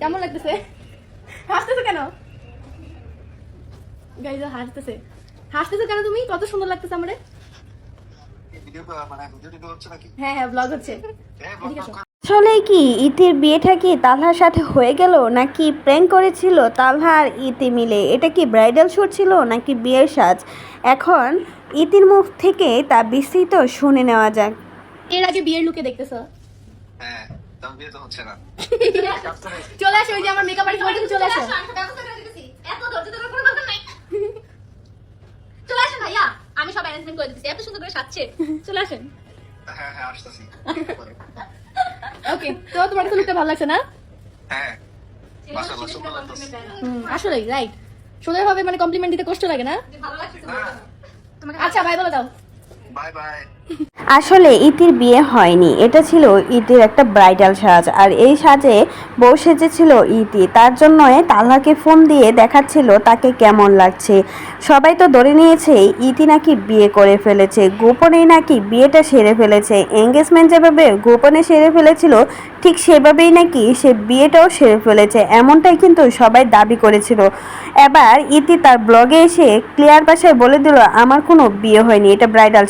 কেমন লাগতেছে? হাসতেছো কেন? গাইজ হাসতেছে। হাসতেছো কেন তুমি? কত সুন্দর লাগতেছে আমারে। হ্যাঁ হ্যাঁ ব্লগ হচ্ছে। আসলে কি ইতির বিয়েটা কি তালহার সাথে হয়ে গেল নাকি প্র্যাঙ্ক করেছিল তালহা আর ইতি মিলে? এটা কি ব্রাইডাল শ্যুট ছিল নাকি বিয়ের সাজ? এখন ইতির মুখ থেকে তা বিস্তৃত শুনে নেওয়া যাক। এর আগে বিয়ের লুকে দেখতেছো? বিয়ে তো হচ্ছে না। চলে আসো ওই যে আমার মেকআপ আর্টিস্ট বলতেছে চলে আসো। এত ধৈর্য ধরার কোনো দরকার নাই। চলে আসেন ভাইয়া আমি সব অ্যারেঞ্জমেন্ট করে দিচ্ছি এত সুন্দর করে সাজছে। চলে আসেন। হ্যাঁ হ্যাঁ আসতেছি। ওকে তো তোমার কাছে লুকটা ভালো লাগছে না? হ্যাঁ। সুন্দর আসলেই রাইট সুন্দরভাবে মানে কমপ্লিমেন্ট দিতে কষ্ট লাগে না? ভালো লাগছে হ্যাঁ আচ্ছা বাই বলে দাও। বাই বাই আসলে ইতির বিয়ে হয়নি। এটা ছিল ইতির একটা ব্রাইডাল সাজ। আর এই সাজে বউ সেজেছিল ইতি। তার জন্য তালহাকে ফোন দিয়ে দেখাচ্ছিল তাকে কেমন লাগছে। সবাই তো ধরে নিয়েছে, ইতি নাকি বিয়ে করে ফেলেছে। গোপনে নাকি বিয়েটা সেরে ফেলেছে। এঙ্গেজমেন্ট যেভাবে গোপনে সেরে ফেলেছিল, ঠিক সেভাবেই নাকি সে বিয়েটাও সেরে ফেলেছে। এমনটাই কিন্তু সবাই দাবি করেছিল। এবার ইতি তার ব্লগে এসে ক্লিয়ার ভাষায় বলে দিল, আমার কোনো বিয়ে হয়নি। এটা ব্রাইডাল